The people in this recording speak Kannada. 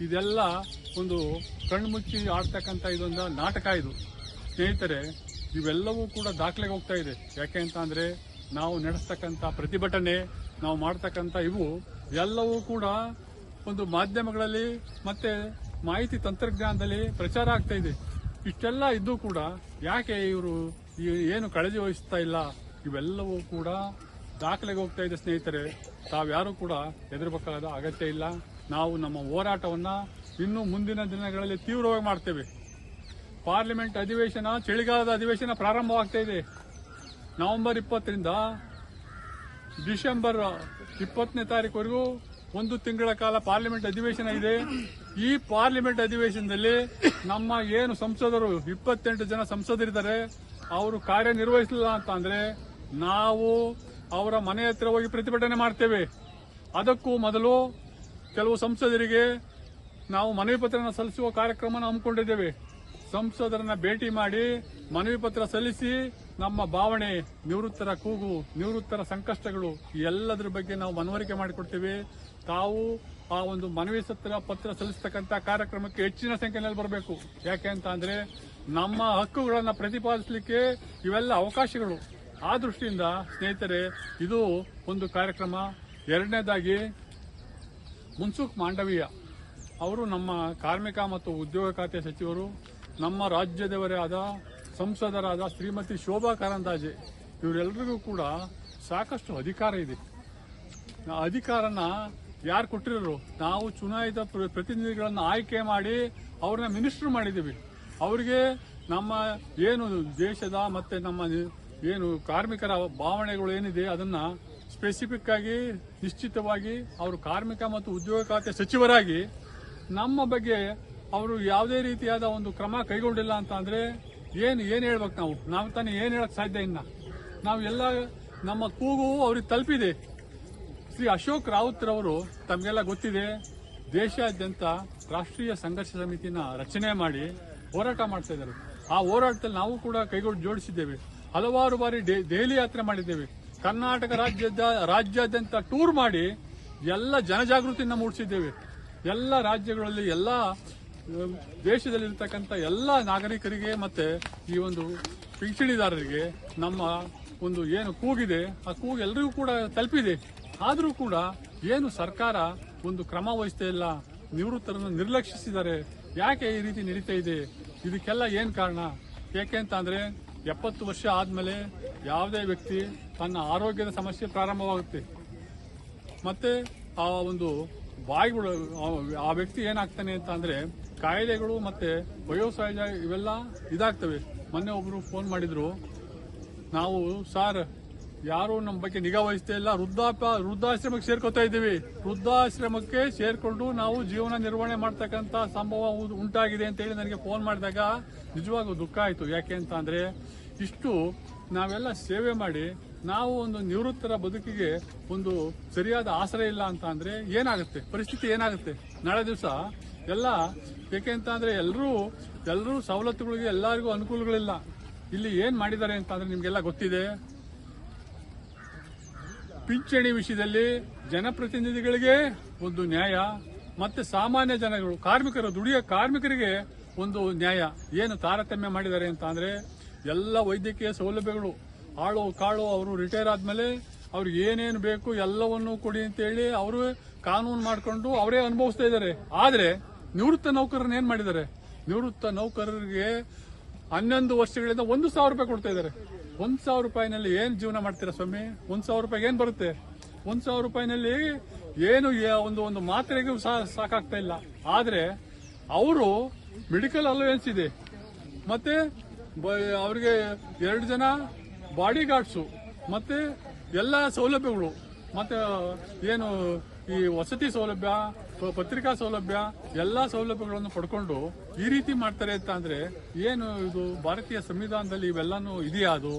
ಇದೆಲ್ಲ ಒಂದು ಕಣ್ಮುಚ್ಚಿ ಆಡ್ತಕ್ಕಂಥ ಇದೊಂದು ನಾಟಕ ಇದು. ಸ್ನೇಹಿತರೆ, ಇವೆಲ್ಲವೂ ಕೂಡ ದಾಖಲೆಗೆ ಹೋಗ್ತಾ ಇದೆ. ಯಾಕೆ ಅಂತ ಅಂದ್ರೆ, ನಾವು ನಡೆಸ್ತಕ್ಕಂಥ ಪ್ರತಿಭಟನೆ, ನಾವು ಮಾಡ್ತಕ್ಕಂಥ ಇವು ಎಲ್ಲವೂ ಕೂಡ ಒಂದು ಮಾಧ್ಯಮಗಳಲ್ಲಿ ಮತ್ತೆ ಮಾಹಿತಿ ತಂತ್ರಜ್ಞಾನದಲ್ಲಿ ಪ್ರಚಾರ ಆಗ್ತಾ ಇದೆ. ಇಷ್ಟೆಲ್ಲ ಇದ್ದು ಕೂಡ ಯಾಕೆ ಇವರು ಏನು ಕಾಳಜಿ ವಹಿಸ್ತಾ ಇಲ್ಲ? ಇವೆಲ್ಲವೂ ಕೂಡ ದಾಖಲೆಗೆ ಹೋಗ್ತಾ ಇದೆ ಸ್ನೇಹಿತರೆ, ತಾವ್ಯಾರು ಕೂಡ ಹೆದರಬೇಕಾದ ಅಗತ್ಯ ಇಲ್ಲ. ನಾವು ನಮ್ಮ ಹೋರಾಟವನ್ನ ಇನ್ನು ಮುಂದಿನ ದಿನಗಳಲ್ಲಿ ತೀವ್ರವಾಗಿ ಮಾಡ್ತೇವೆ. ಪಾರ್ಲಿಮೆಂಟ್ ಅಧಿವೇಶನ, ಚಳಿಗಾಲದ ಅಧಿವೇಶನ ಪ್ರಾರಂಭವಾಗ್ತಾ ಇದೆ. ನವೆಂಬರ್ ಇಪ್ಪತ್ತರಿಂದ ಡಿಸೆಂಬರ್ ಇಪ್ಪತ್ತನೇ ತಾರೀಕುವರೆಗೂ ಒಂದು ತಿಂಗಳ ಕಾಲ ಪಾರ್ಲಿಮೆಂಟ್ ಅಧಿವೇಶನ ಇದೆ. ಈ ಪಾರ್ಲಿಮೆಂಟ್ ಅಧಿವೇಶನದಲ್ಲಿ ನಮ್ಮ ಏನು ಸಂಸದರು, ಇಪ್ಪತ್ತೆಂಟು ಜನ ಸಂಸದರಿದ್ದಾರೆ, ಅವರು ಕಾರ್ಯನಿರ್ವಹಿಸಲಿಲ್ಲ ಅಂತ ಅಂದ್ರೆ ನಾವು ಅವರ ಮನೆ ಹತ್ರ ಹೋಗಿ ಪ್ರತಿಭಟನೆ ಮಾಡ್ತೇವೆ. ಅದಕ್ಕೂ ಮೊದಲು ಕೆಲವು ಸಂಸದರಿಗೆ ನಾವು ಮನವಿ ಪತ್ರನ ಸಲ್ಲಿಸುವ ಕಾರ್ಯಕ್ರಮ ಹಮ್ಮಿಕೊಂಡಿದ್ದೇವೆ. ಸಂಸದರನ್ನ ಭೇಟಿ ಮಾಡಿ ಮನವಿ ಪತ್ರ ಸಲ್ಲಿಸಿ ನಮ್ಮ ಭಾವನೆ, ನಿವೃತ್ತರ ಕೂಗು, ನಿವೃತ್ತರ ಸಂಕಷ್ಟಗಳು ಎಲ್ಲದರ ಬಗ್ಗೆ ನಾವು ಮನವರಿಕೆ ಮಾಡಿಕೊಡ್ತೇವೆ. ತಾವು ಆ ಒಂದು ಮನವಿ ಸತ್ರ ಪತ್ರ ಸಲ್ಲಿಸತಕ್ಕಂತ ಕಾರ್ಯಕ್ರಮಕ್ಕೆ ಹೆಚ್ಚಿನ ಸಂಖ್ಯೆಯಲ್ಲಿ ಬರಬೇಕು. ಯಾಕೆ ಅಂತ ನಮ್ಮ ಹಕ್ಕುಗಳನ್ನು ಪ್ರತಿಪಾದಿಸಲಿಕ್ಕೆ ಇವೆಲ್ಲ ಅವಕಾಶಗಳು. ಆ ದೃಷ್ಟಿಯಿಂದ ಸ್ನೇಹಿತರೆ, ಇದು ಒಂದು ಕಾರ್ಯಕ್ರಮ. ಎರಡನೇದಾಗಿ ಮುನ್ಸುಖ್ ಮಾಂಡವೀಯ. ಅವರು ನಮ್ಮ ಕಾರ್ಮಿಕ ಮತ್ತು ಉದ್ಯೋಗ ಖಾತೆ ಸಚಿವರು, ನಮ್ಮ ರಾಜ್ಯದವರೇ ಆದ ಸಂಸದರಾದ ಶ್ರೀಮತಿ ಶೋಭಾ ಕಾರಂದಾಜೆ ಇವರೆಲ್ಲರಿಗೂ ಕೂಡ ಸಾಕಷ್ಟು ಅಧಿಕಾರ ಇದೆ. ಅಧಿಕಾರನ ಯಾರು ಕೊಟ್ಟಿರೋರು? ನಾವು ಚುನಾಯಿತ ಪ್ರತಿನಿಧಿಗಳನ್ನು ಆಯ್ಕೆ ಮಾಡಿ ಅವ್ರನ್ನ ಮಿನಿಸ್ಟರ್ ಮಾಡಿದ್ದೀವಿ. ಅವರಿಗೆ ನಮ್ಮ ಏನು ದೇಶದ ಮತ್ತೆ ನಮ್ಮ ಏನು ಕಾರ್ಮಿಕರ ಭಾವನೆಗಳು ಏನಿದೆ ಅದನ್ನ ಸ್ಪೆಸಿಫಿಕ್ ಆಗಿ, ನಿಶ್ಚಿತವಾಗಿ ಅವರು ಕಾರ್ಮಿಕ ಮತ್ತು ಉದ್ಯೋಗ ಖಾತೆ ಸಚಿವರಾಗಿ ನಮ್ಮ ಬಗ್ಗೆ ಅವರು ಯಾವುದೇ ರೀತಿಯಾದ ಒಂದು ಕ್ರಮ ಕೈಗೊಂಡಿಲ್ಲ ಅಂತ ಅಂದ್ರೆ ಏನು, ಏನ್ ಹೇಳ್ಬೇಕು ನಾವು? ನಾವು ತಾನೇ ಏನ್ ಹೇಳಕ್ ಸಾಧ್ಯ ಇನ್ನ? ನಾವು ಎಲ್ಲ ನಮ್ಮ ಕೂಗು ಅವ್ರಿಗೆ ತಲುಪಿದೆ. ಶ್ರೀ ಅಶೋಕ್ ರಾವತ್ ರವರು ತಮಗೆಲ್ಲ ಗೊತ್ತಿದೆ, ದೇಶಾದ್ಯಂತ ರಾಷ್ಟ್ರೀಯ ಸಂಘರ್ಷ ಸಮಿತಿನ ರಚನೆ ಮಾಡಿ ಹೋರಾಟ ಮಾಡ್ತಾ ಇದ್ದಾರೆ. ಆ ಹೋರಾಟದಲ್ಲಿ ನಾವು ಕೂಡ ಕೈಗೊಂಡು ಜೋಡಿಸಿದ್ದೇವೆ. ಹಲವಾರು ಬಾರಿ ದೆಹಲಿ ಯಾತ್ರೆ ಮಾಡಿದ್ದೇವೆ. ಕರ್ನಾಟಕ ರಾಜ್ಯದ, ರಾಜ್ಯಾದ್ಯಂತ ಟೂರ್ ಮಾಡಿ ಎಲ್ಲ ಜನಜಾಗೃತಿಯನ್ನು ಮೂಡಿಸಿದ್ದೇವೆ. ಎಲ್ಲ ರಾಜ್ಯಗಳಲ್ಲಿ ಎಲ್ಲ ದೇಶದಲ್ಲಿರ್ತಕ್ಕಂಥ ಎಲ್ಲ ನಾಗರಿಕರಿಗೆ ಮತ್ತೆ ಈ ಒಂದು ಪಿಂಚಣಿದಾರರಿಗೆ ನಮ್ಮ ಒಂದು ಏನು ಕೂಗಿದೆ, ಆ ಕೂಗು ಎಲ್ಲರಿಗೂ ಕೂಡ ತಲುಪಿದೆ. ಆದರೂ ಕೂಡ ಏನು ಸರ್ಕಾರ ಒಂದು ಕ್ರಮ ವಹಿಸ್ತಾ ಇಲ್ಲ, ನಿವೃತ್ತರನ್ನು ನಿರ್ಲಕ್ಷಿಸಿದ್ದಾರೆ, ಯಾಕೆ ಈ ರೀತಿ ನಡೀತಾ ಇದೆ, ಇದಕ್ಕೆಲ್ಲ ಏನು ಕಾರಣ? ಯಾಕೆ ಅಂತ ಅಂದ್ರೆ ಎಪ್ಪತ್ತು ವರ್ಷ ಆದಮೇಲೆ ಯಾವುದೇ ವ್ಯಕ್ತಿ ತನ್ನ ಆರೋಗ್ಯದ ಸಮಸ್ಯೆ ಪ್ರಾರಂಭವಾಗುತ್ತೆ. ಮತ್ತೆ ಆ ಒಂದು ಬಾಯಿಗಳು, ಆ- ವ್ಯಕ್ತಿ ಏನಾಗ್ತಾನೆ ಅಂತ ಅಂದರೆ ಕಾಯಿಲೆಗಳು ಮತ್ತು ವಯೋಸಹಜ ಇವೆಲ್ಲ ಇದಾಗ್ತವೆ. ಮೊನ್ನೆ ಒಬ್ಬರು ಫೋನ್ ಮಾಡಿದರು, ನಾವು, ಸಾರ್ ಯಾರು ನಮ್ಮ ಬಗ್ಗೆ ನಿಗಾ ವಹಿಸ್ತಾ ಇಲ್ಲ ವೃದ್ಧಾಪ ವೃದ್ಧಾಶ್ರಮಕ್ಕೆ ಸೇರ್ಕೊತಾ ಇದ್ದೀವಿ. ವೃದ್ಧಾಶ್ರಮಕ್ಕೆ ಸೇರ್ಕೊಂಡು ನಾವು ಜೀವನ ನಿರ್ವಹಣೆ ಮಾಡ್ತಕ್ಕಂತ ಸಂಭವ ಉಂಟಾಗಿದೆ ಅಂತ ಹೇಳಿ ನನಗೆ ಫೋನ್ ಮಾಡಿದಾಗ ನಿಜವಾಗೂ ದುಃಖ ಆಯಿತು. ಯಾಕೆ ಅಂತ ಅಂದ್ರೆ, ಇಷ್ಟು ನಾವೆಲ್ಲ ಸೇವೆ ಮಾಡಿ ನಾವು ಒಂದು ನಿವೃತ್ತರ ಬದುಕಿಗೆ ಒಂದು ಸರಿಯಾದ ಆಸರೆ ಇಲ್ಲ ಅಂತ ಅಂದ್ರೆ ಏನಾಗುತ್ತೆ? ಪರಿಸ್ಥಿತಿ ಏನಾಗುತ್ತೆ? ನಾಳೆ ದಿವಸ ಎಲ್ಲ ಏಕೆ ಅಂತ ಅಂದ್ರೆ ಎಲ್ಲರೂ ಎಲ್ಲರೂ ಸವಲತ್ತುಗಳಿಗೆ ಎಲ್ಲರಿಗೂ ಅನುಕೂಲಗಳಿಲ್ಲ. ಇಲ್ಲಿ ಏನು ಮಾಡಿದ್ದಾರೆ ಅಂತ ನಿಮಗೆಲ್ಲ ನಿಮ್ಗೆಲ್ಲ ಗೊತ್ತಿದೆ. ಪಿಂಚಣಿ ವಿಷಯದಲ್ಲಿ ಜನಪ್ರತಿನಿಧಿಗಳಿಗೆ ಒಂದು ನ್ಯಾಯ, ಮತ್ತೆ ಸಾಮಾನ್ಯ ಜನಗಳು, ಕಾರ್ಮಿಕರು, ದುಡಿಯೋ ಕಾರ್ಮಿಕರಿಗೆ ಒಂದು ನ್ಯಾಯ. ಏನು ತಾರತಮ್ಯ ಮಾಡಿದ್ದಾರೆ ಅಂತ ಅಂದ್ರೆ ಎಲ್ಲ ವೈದ್ಯಕೀಯ ಸೌಲಭ್ಯಗಳು, ಆಳು ಕಾಳು ಅವರು ರಿಟೈರ್ ಆದ್ಮೇಲೆ ಅವ್ರಿಗೆ ಏನೇನು ಬೇಕು ಎಲ್ಲವನ್ನೂ ಕೊಡಿ ಅಂತ ಹೇಳಿ ಅವರು ಕಾನೂನು ಮಾಡಿಕೊಂಡು ಅವರೇ ಅನುಭವಿಸ್ತಾ ಇದ್ದಾರೆ. ಆದ್ರೆ ನಿವೃತ್ತ ನೌಕರರನ್ನ ಏನ್ ಮಾಡಿದ್ದಾರೆ? ನಿವೃತ್ತ ನೌಕರರಿಗೆ ಹನ್ನೊಂದು ವರ್ಷಗಳಿಂದ ಒಂದು ಸಾವಿರ ರೂಪಾಯಿ ಕೊಡ್ತಾ ಇದ್ದಾರೆ. ಒಂದ್ ಸಾವಿರ ರೂಪಾಯಿನಲ್ಲಿ ಏನ್ ಜೀವನ ಮಾಡ್ತೀರಾ ಸ್ವಾಮಿ? ಒಂದ್ ಸಾವಿರ ರೂಪಾಯಿ ಏನ್ ಬರುತ್ತೆ? ಒಂದ್ ಸಾವಿರ ರೂಪಾಯಿನಲ್ಲಿ ಏನು ಒಂದು ಒಂದು ಮಾತ್ರೆಗೂ ಸಾಕಾಗ್ತಾ ಇಲ್ಲ. ಆದ್ರೆ ಅವರು ಮೆಡಿಕಲ್ ಅಲೋವೆನ್ಸ್ ಇದೆ. ಮತ್ತೆ ಅವ್ರಿಗೆ ಎರಡು ಜನ ಬಾಡಿ ಗಾರ್ಡ್ಸು ಮತ್ತೆ ಎಲ್ಲ ಸೌಲಭ್ಯಗಳು. ಮತ್ತೆ ಏನು ಈ ವಸತಿ ಸೌಲಭ್ಯ ಪತ್ರಿಕಾ ಸೌಲಭ್ಯ, ಎಲ್ಲಾ ಸೌಲಭ್ಯಗಳನ್ನು ಪಡ್ಕೊಂಡು ಈ ರೀತಿ ಮಾಡ್ತಾರೆ ಅಂತ ಅಂದ್ರೆ ಏನು ಇದು ಭಾರತೀಯ ಸಂವಿಧಾನದಲ್ಲಿ ಇವೆಲ್ಲಾನು ಇದೆಯಾ ಅದು?